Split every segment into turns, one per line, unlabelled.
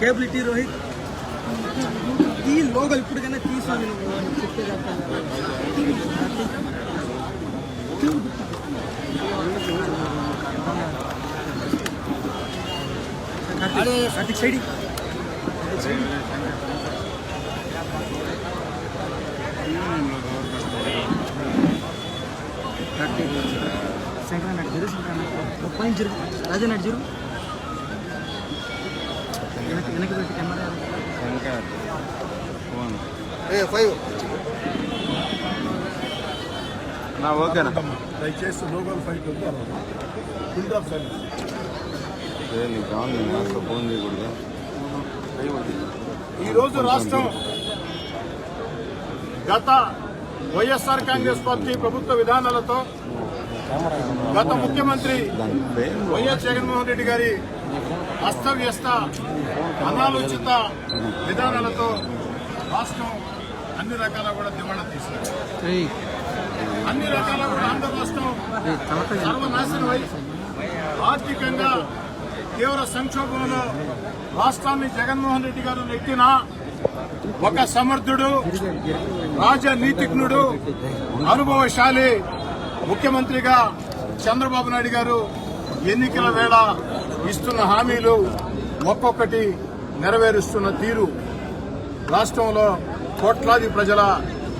Cable ఇటీ రోహిత్ ఈ లోగల్ ఇప్పటికైనా తీసాను నువ్వు చెప్పేది అర్థం కాదు. కార్తీక్, కార్తీక్ సైడ్ ఇ. కార్తీక్ శంకరన్ అటు జరుగు జరుగు కెమెరా
నా ఓకేనా?
దయచేసి local fight full of service
phone చేయకూడదు?
ఈరోజు రాష్ట్రం గత వైఎస్ఆర్ కాంగ్రెస్ పార్టీ ప్రభుత్వ విధానాలతో గత ముఖ్యమంత్రి వైఎస్ జగన్మోహన్ రెడ్డి గారి అస్తవ్యస్త అనాలోచిత విధానాలతో రాష్ట్రం అన్ని రకాల కూడా దివాణా
తీసుకుంది
అన్ని రకాల కూడా ఆంధ్ర రాష్ట్రం
ఏయ్
సర్వనాశనమై ఆర్థికంగా తీవ్ర సంక్షోభంలో రాష్ట్రాన్ని జగన్మోహన్ రెడ్డి గారు నెట్టిన ఒక సమర్థుడు రాజనీతిజ్ఞుడు అనుభవశాలి ముఖ్యమంత్రిగా చంద్రబాబు నాయుడు గారు ఎన్నికల వేళ ఇస్తున్న హామీలు ఒక్కొక్కటి నెరవేరుస్తున్న తీరు రాష్ట్రంలో కోట్లాది ప్రజల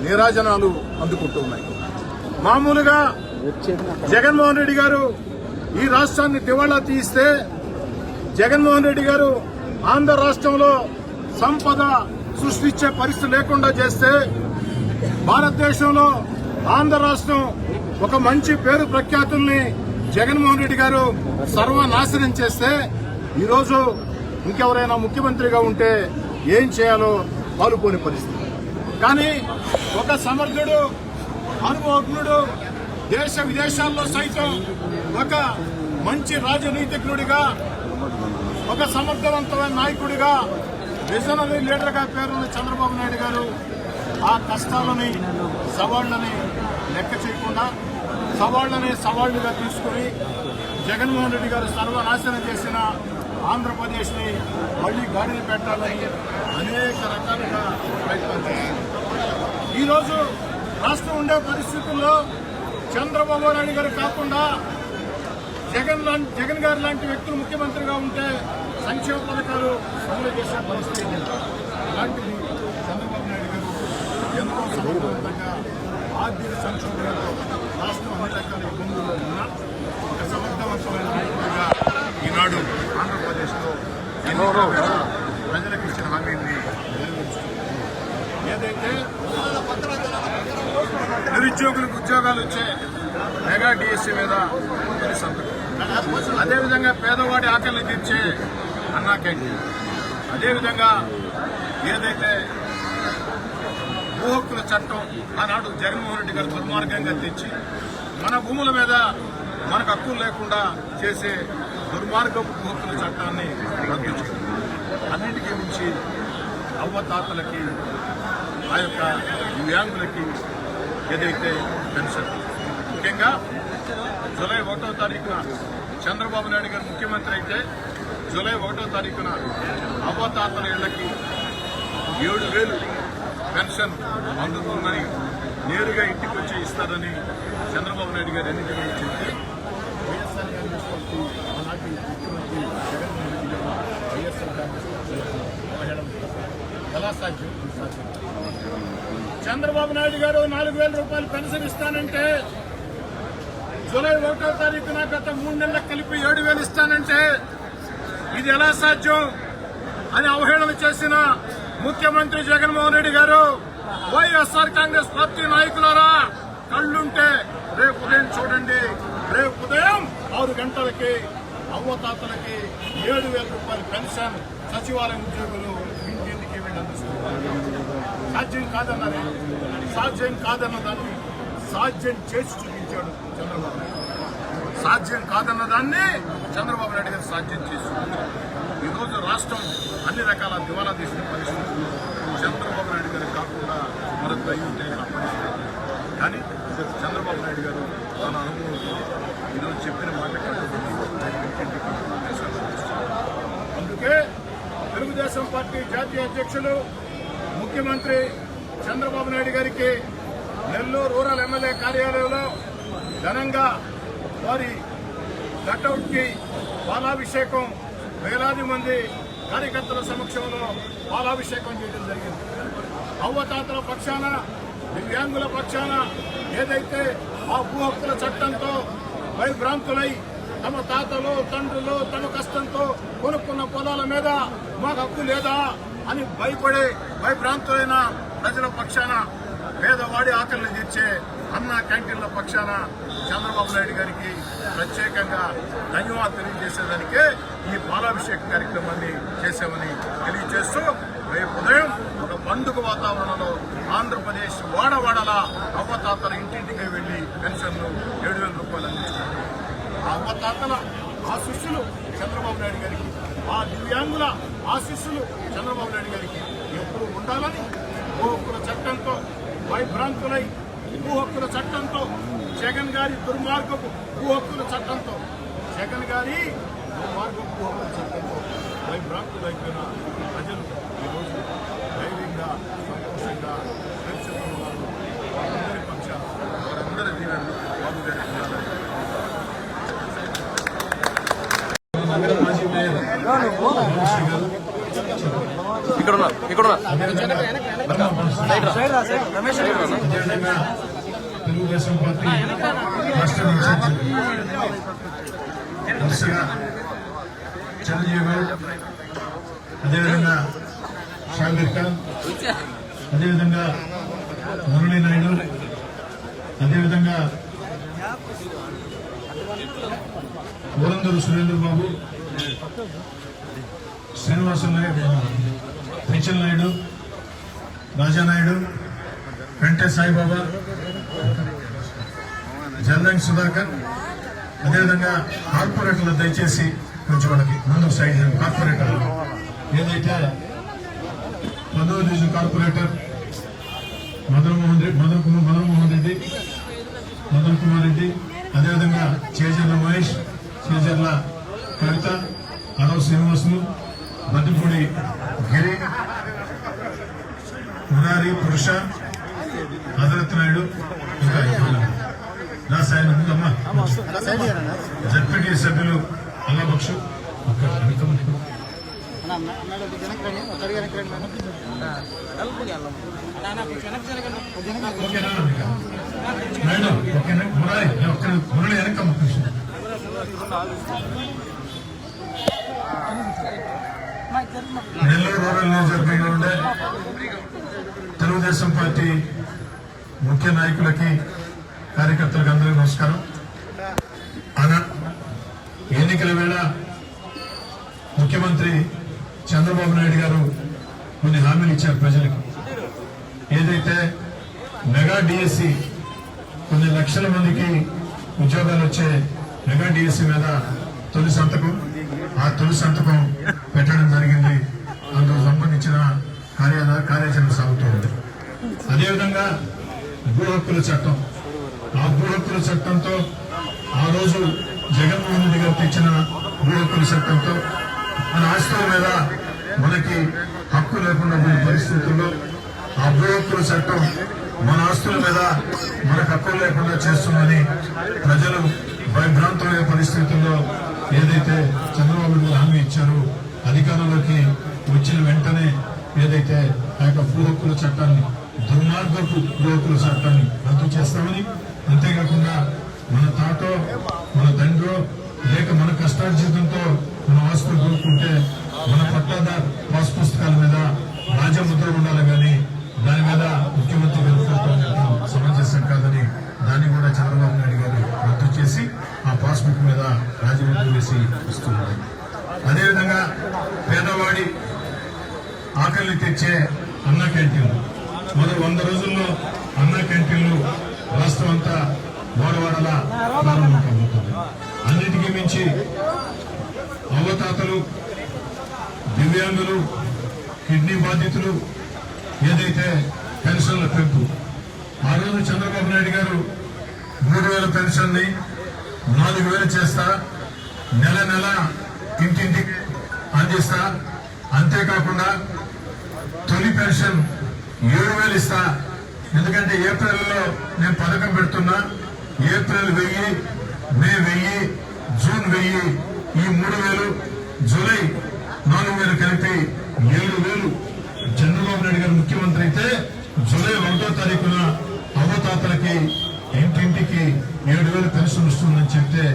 నీరాజనాలు అందుకుంటున్నాయి. మామూలుగా జగన్మోహన్ రెడ్డి గారు ఈ రాష్ట్రాన్ని దివాళా తీస్తే జగన్మోహన్ రెడ్డి గారు ఆంధ్ర రాష్ట్రంలో సంపద సృష్టించే పరిస్థితి లేకుండా చేస్తే భారతదేశంలో ఆంధ్ర రాష్ట్రం ఒక మంచి పేరు ప్రఖ్యాతుల్ని జగన్మోహన్ రెడ్డి గారు సర్వనాశనం చేస్తే ఈరోజు ఇంకెవరైనా ముఖ్యమంత్రిగా ఉంటే ఏం చేయాలో పాలుపోని పరిస్థితి. కానీ ఒక సమర్థుడు అనుభవజ్ఞుడు దేశ విదేశాల్లో సైతం ఒక మంచి రాజనీతిజ్ఞుడిగా ఒక సమర్థవంతమైన నాయకుడిగా విజనరీ లీడర్గా పేరున్న చంద్రబాబు నాయుడు గారు ఆ కష్టాలని సవాళ్ళని లెక్క చేయకుండా సవాళ్ళనే సవాళ్ళుగా తీసుకొని జగన్మోహన్ రెడ్డి గారు సర్వనాశనం చేసిన ఆంధ్రప్రదేశ్ని మళ్ళీ గాడిని పెట్టాలని అనేక రకాలుగా ప్రయత్నాలు చేశారు. ఈరోజు రాష్ట్రం ఉండే పరిస్థితుల్లో చంద్రబాబు నాయుడు గారు కాకుండా జగన్ జగన్ గారు లాంటి వ్యక్తులు ముఖ్యమంత్రిగా ఉంటే సంక్షేమ పథకాలు అమలు చేసే పరిస్థితి అలాంటిది చంద్రబాబు నాయుడు గారు ఎంతో సమర్థవంతంగా ఆర్థిక సంక్షోభంలో రాష్ట్రం అన్ని ఇబ్బందుల్లో ఉన్నా ఒక సమర్థవంతమైన నాయకుడిగా ఈనాడు ఆంధ్రప్రదేశ్లో ఎన్నో ప్రజలకు ఇచ్చిన హామీని ఏదైతే నిరుద్యోగులకు ఉద్యోగాలు వచ్చే మెగా డిఎస్సీ మీద తొలి సంతకం. అదేవిధంగా పేదవాడి ఆకలిని తీర్చే అన్నా క్యాంటీన్. అదేవిధంగా ఏదైతే భూ హక్కుల చట్టం ఆనాడు జగన్మోహన్ రెడ్డి గారు దుర్మార్గంగా తెచ్చి మన భూముల మీద మనకు హక్కులు లేకుండా చేసే దుర్మార్గపు హక్కుల చట్టాన్ని రద్దు అన్నింటికీ మించి అవ్వతాతలకి ఆ యొక్క దివ్యాంగులకి ఏదైతే పెన్షన్ ముఖ్యంగా జూలై ఒకటో తారీఖున చంద్రబాబు నాయుడు గారు ముఖ్యమంత్రి అయితే జూలై ఒకటో తారీఖున అవ్వతాతల ఇళ్ళకి ఏడు వేలు పెన్షన్ అందుతుందని నేరుగా ఇంటికి వచ్చి ఇస్తారని చంద్రబాబు నాయుడు గారు ఎన్నికలు చెప్తే వైఎస్ఆర్ కాంగ్రెస్ పార్టీ ఆనాటి ముఖ్యమంత్రి జగన్మోహన్ రెడ్డి గారు వైఎస్ఆర్ కాంగ్రెస్ పార్టీ ఎలా సాధ్యం సాధ్యం? చంద్రబాబు నాయుడు గారు నాలుగు వేల రూపాయలు పెన్షన్ ఇస్తానంటే జూలై ఒకటో తారీఖున గత మూడు నెలలకు కలిపి ఏడు వేలు ఇస్తానంటే ఇది ఎలా సాధ్యం? అని అవహేళన చేసిన ముఖ్యమంత్రి జగన్మోహన్ రెడ్డి గారు వైఎస్ఆర్ కాంగ్రెస్ పార్టీ నాయకులారా కళ్ళుంటే రేపు ఉదయం చూడండి. రేపు ఉదయం ఆరు గంటలకి అవ్వతాతలకి ఏడు వేల రూపాయల పెన్షన్ సచివాలయం ఉద్యోగులు ఇంటింటికి వీళ్ళు అందిస్తున్నారు సాధ్యం కాదన్నారే. సాధ్యం కాదన్న దాన్ని సాధ్యం చేసి చూపించాడు చంద్రబాబు నాయుడు సాధ్యం కాదన్న దాన్ని చంద్రబాబు నాయుడు గారు సాధ్యం చేసి ఈరోజు రాష్ట్రం అన్ని రకాల దివాలా తీసిన పరిస్థితులు చంద్రబాబు నాయుడు గారు కాకుండా మరొక అయి ఉంటే కానీ చంద్రబాబు నాయుడు గారు తన అనుభవంతో ఈరోజు చెప్పిన మాట కట్టుబడి అందుకే తెలుగుదేశం పార్టీ జాతీయ అధ్యక్షులు ముఖ్యమంత్రి చంద్రబాబు నాయుడు గారికి నెల్లూరు రూరల్ ఎమ్మెల్యే కార్యాలయంలో ఘనంగా వారి కట్అవుట్కి పాలాభిషేకం వేలాది మంది కార్యకర్తల సమక్షంలో పాలాభిషేకం చేయడం జరిగింది. అవ్వతాతల పక్షాన దివ్యాంగుల పక్షాన ఏదైతే ఆ భూ హక్కుల చట్టంతో భయభ్రాంతులై తమ తాతలు తండ్రులు తమ కష్టంతో కొనుక్కున్న పొలాల మీద మాకు హక్కు లేదా అని భయపడే భయభ్రాంతులైన ప్రజల పక్షాన పేదవాడి ఆకలిని తీర్చే అన్న క్యాంటీన్ల పక్షాన చంద్రబాబు నాయుడు గారికి ప్రత్యేకంగా ధన్యవాదాలు తెలియజేసేదానికే ఈ బాలాభిషేక్ కార్యక్రమాన్ని చేశామని తెలియజేస్తూ రేపు ఉదయం ఒక పండుగ వాతావరణంలో ఆంధ్రప్రదేశ్ వాడవాడల అవ్వతాతల ఇంటింటికి వెళ్ళి పెన్షన్లు ఏడు వేల రూపాయలు అందించారు. ఆ అవ్వతాతల ఆశిస్సులు చంద్రబాబు నాయుడు గారికి ఆ దివ్యాంగుల ఆశిస్సులు చంద్రబాబు నాయుడు గారికి ఎప్పుడు ఉండాలని భూహక్కుల చట్టంతో భయభ్రాంతులై భూహక్కుల చట్టంతో జగన్ గారి దుర్మార్గపు భూహక్కుల చట్టంతో జగన్ గారి దుర్మార్గపు భూహక్కుల చట్టంతో భయభ్రాంతులైపోయిన ప్రజలు ఈరోజు ధైర్యంగా సంతోషంగా సురక్షితంగా ఉన్నారు వారందరి పక్షాన వారందరి దీవెనలు బాబు గారికి ఉండాలని
ఇక్కడ ఉన్నా ఇక్కడ ఉన్నా
అదేవిధంగా తెలుగుదేశం పార్టీ రాష్ట్ర ఇన్ఛార్జి వరుసగా చిరంజీవి గారు అదేవిధంగా షాబీర్ ఖాన్ అదేవిధంగా మురళీ నాయుడు అదేవిధంగా పురంధరు సురేంద్ర బాబు నాయక్ నాయుడు నాయుడు రాజానాయుడు వెంకటే సాయిబాబా జల్లంగ్ సుధాకర్. అదేవిధంగా కార్పొరేటర్లు దయచేసి కొంచెం వాళ్ళకి ముందు సైడ్ కార్పొరేటర్ ఏదైతే పదవ రోజు కార్పొరేటర్ మదన్మోహన్ రెడ్డి మదన్ కుమార్ రెడ్డి మదన్ కుమార్ రెడ్డి అదేవిధంగా చేజర్ల మహేష్ చేజర్ల కవిత అరవ శ్రీనివాసులు మద్దిపూడి గిరి మురారి పురుష హజరత్ నాయుడు ఇంకా ఎవరు? నా సాయం ఉందమ్మా. జడ్పీటీ సభ్యులు అల్లబక్షు. ఓకేనా ఒక్క మురళి. నెల్లూరు రూరల్ నియోజకవర్గంలో ఉండే తెలుగుదేశం పార్టీ ముఖ్య నాయకులకి కార్యకర్తలకు అందరికీ నమస్కారం. అన ఎన్నికల వేళ ముఖ్యమంత్రి చంద్రబాబు నాయుడు గారు కొన్ని హామీలు ఇచ్చారు ప్రజలకు. ఏదైతే మెగా డిఎస్సి కొన్ని లక్షల మందికి ఉద్యోగాలు వచ్చే మెగా డిఎస్సి మీద తొలి సంతకం ఆ తొలి సంతకం పెట్టడం జరిగింది. అందుకు సంబంధించిన కార్య కార్యాచరణ సాగుతుంది. అదేవిధంగా భూ హక్కుల చట్టం. ఆ భూ హక్కుల చట్టంతో ఆ రోజు జగన్మోహన్ రెడ్డి గారు తెచ్చిన భూ హక్కుల చట్టంతో మన ఆస్తుల మీద మనకి హక్కు లేకుండా పోయిన పరిస్థితుల్లో ఆ భూ హక్కుల చట్టం మన ఆస్తుల మీద మనకు హక్కు లేకుండా చేస్తుందని ప్రజలు భయభ్రాంతమైన పరిస్థితుల్లో ఏదైతే చంద్రబాబు నాయుడు హామీ ఇచ్చారో అధికారంలోకి వచ్చిన వెంటనే ఏదైతే ఆ యొక్క భూహక్కుల చట్టాన్ని దుర్మార్గపు భూహక్కుల చట్టాన్ని రద్దు చేస్తామని అంతేకాకుండా మన తాతో మన తండ్రో లేక మన కష్టార్జితంతో మన ఆస్తులు కోరుకుంటే మన పట్టాదార్ పాస్ పుస్తకాల మీద రాజముద్ర ఉండాలి కానీ దాని మీద ముఖ్యమంత్రి గారు సమంజసం కాదని దాన్ని కూడా చంద్రబాబు నాయుడు గారు రద్దు చేసి ఆ పాస్బుక్ మీద రాజముద్ర వేసి ఇస్తున్నారు అదేవిధంగా పేదవాడి ఆకలిని తెచ్చే అన్న క్యాంటీన్లు మొదటి వంద రోజుల్లో అన్న క్యాంటీన్లు రాష్ట్రం అంతా వాడవాడలా ప్రారంభం కాబోతుంది. అన్నిటికీ మించి అవతాతలు దివ్యాంగులు కిడ్నీ బాధితులు ఏదైతే పెన్షన్ల పెంపు. ఆ రోజు చంద్రబాబు నాయుడు గారు మూడు వేల పెన్షన్ని నాలుగు వేలు చేస్తా నెల నెల ఇంటింటికి అందిస్తా. అంతేకాకుండా
తొలి పెన్షన్ ఏడు వేలు ఇస్తా. ఎందుకంటే ఏప్రిల్లో నేను పథకం పెడుతున్నా. ఏప్రిల్ వెయ్యి మే వెయ్యి జూన్ వెయ్యి ఈ మూడు వేలు జూలై నాలుగు వేలు కలిపి ఏడు వేలు. చంద్రబాబు నాయుడు గారు ముఖ్యమంత్రి అయితే జూలై ఒకటో తారీఖున ఇంటింటికి ఏడు వేలు పెన్షన్ వస్తుందని చెప్తే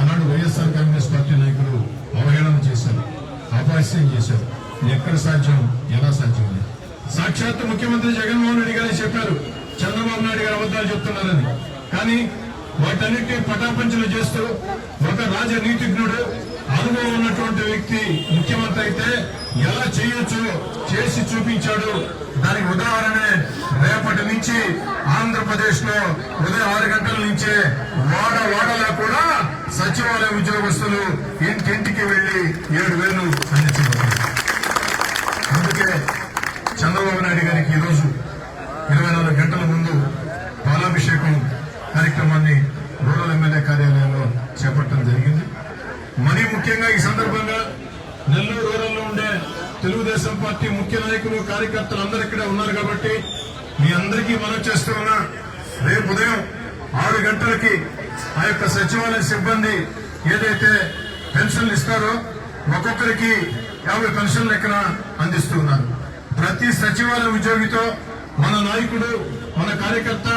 ఆనాడు వైఎస్ఆర్ కాంగ్రెస్ పార్టీ నాయకులు అవహేళన చేశారు అపహాస్యం చేశారు. ఎక్కడ సాధ్యం? ఎలా సాధ్యం అని సాక్షాత్ ముఖ్యమంత్రి జగన్మోహన్ రెడ్డి గారు చెప్పారు చంద్రబాబు నాయుడు గారు అబద్ధాలు చెప్తున్నారని. కానీ వాటన్నిటిని పటాపంచలు చేస్తూ ఒక రాజనీతిజ్ఞుడు అనుభవం ఉన్నటువంటి వ్యక్తి ముఖ్యమంత్రి అయితే ఎలా చేయొచ్చు చేసి చూపించాడు. దానికి ఉదాహరణే రేపటి నుంచి ఆంధ్రప్రదేశ్లో ఉదయం ఆరు గంటల నుంచే వాడ వాడలా కూడా సచివాలయ ఉద్యోగస్తులు ఇంటింటికి వెళ్ళి ఏడు వేలు అందించబోతున్నారు అందుకే చంద్రబాబు నాయుడు గారికి ఈరోజు ఇరవై నాలుగు గంటల ముందు పాలాభిషేకం కార్యక్రమాన్ని రూరల్ ఎమ్మెల్యే కార్యాలయంలో చేపట్టడం జరిగింది. మరీ ముఖ్యంగా ఈ సందర్భంగా నెల్లూరు రూరల్లో ఉండే తెలుగుదేశం పార్టీ ముఖ్య నాయకులు కార్యకర్తలు అందరు ఇక్కడే ఉన్నారు కాబట్టి అందరికీ మనం చేస్తున్నా రేపు ఉదయం ఆరు గంటలకి ఆ యొక్క సచివాలయ సిబ్బంది ఏదైతే పెన్షన్లు ఇస్తారో ఒక్కొక్కరికి యాభై పెన్షన్లు లెక్కన అందిస్తున్నారు ప్రతి సచివాలయ ఉద్యోగితో మన నాయకుడు మన కార్యకర్త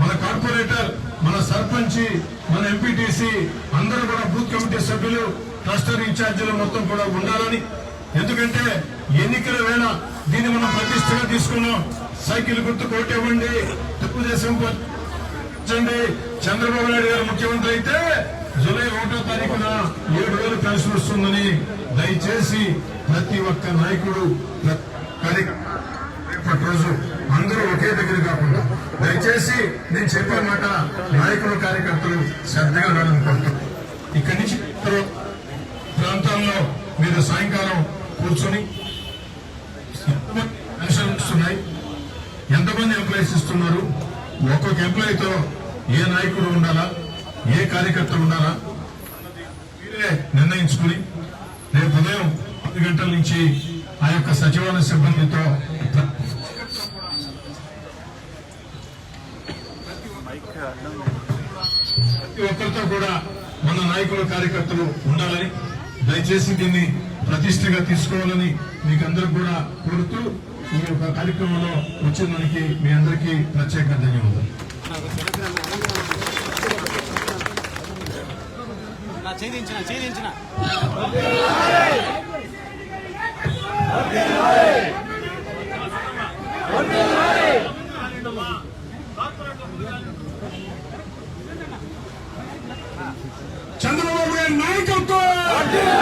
మన కార్పొరేటర్ మన సర్పంచ్ మన ఎంపీటీసీ అందరూ కూడా బూత్ కమిటీ సభ్యులు క్లస్టర్ ఇన్ఛార్జీలు మొత్తం కూడా ఉండాలని ఎందుకంటే ఎన్నికల వేళ దీన్ని మనం ప్రతిష్టగా తీసుకున్నాం. సైకిల్ గుర్తు కోటివ్వండి తెలుగుదేశం చంద్రబాబు నాయుడు గారు ముఖ్యమంత్రి అయితే జూలై ఒకటో తారీఖున ఏడు వేలు పెన్షన్ వస్తుందని దయచేసి ప్రతి ఒక్క నాయకుడు రోజు అందరూ ఒకే దగ్గర కాకుండా దయచేసి నేను చెప్పనమాట నాయకులు కార్యకర్తలు శ్రద్ధగా వినాలని ఇక్కడి నుంచి ప్రాంతాల్లో మీరు సాయంకాలం కూర్చొని ఎంతమంది ఎంతమంది ఎంప్లాయీస్ ఇస్తున్నారు? ఒక్కొక్క ఎంప్లాయీతో ఏ నాయకుడు ఉండాలా? ఏ కార్యకర్త ఉండాలా? మీరే నిర్ణయించుకుని రేపు ఉదయం పది గంటల నుంచి ఆ యొక్క సచివాలయ సిబ్బందితో ప్రతి ఒక్కరితో కూడా మన నాయకులు కార్యకర్తలు ఉండాలని దయచేసి దీన్ని ప్రతిష్టగా తీసుకోవాలని మీకు అందరికి కూడా కోరుతూ ఈ యొక్క కార్యక్రమంలో వచ్చిన దానికి మీ అందరికీ ప్రత్యేక ధన్యవాదాలు.
నా ఛేదించిన ఛేదించిన.
చంద్రబాబు గారి నాయకత్వం!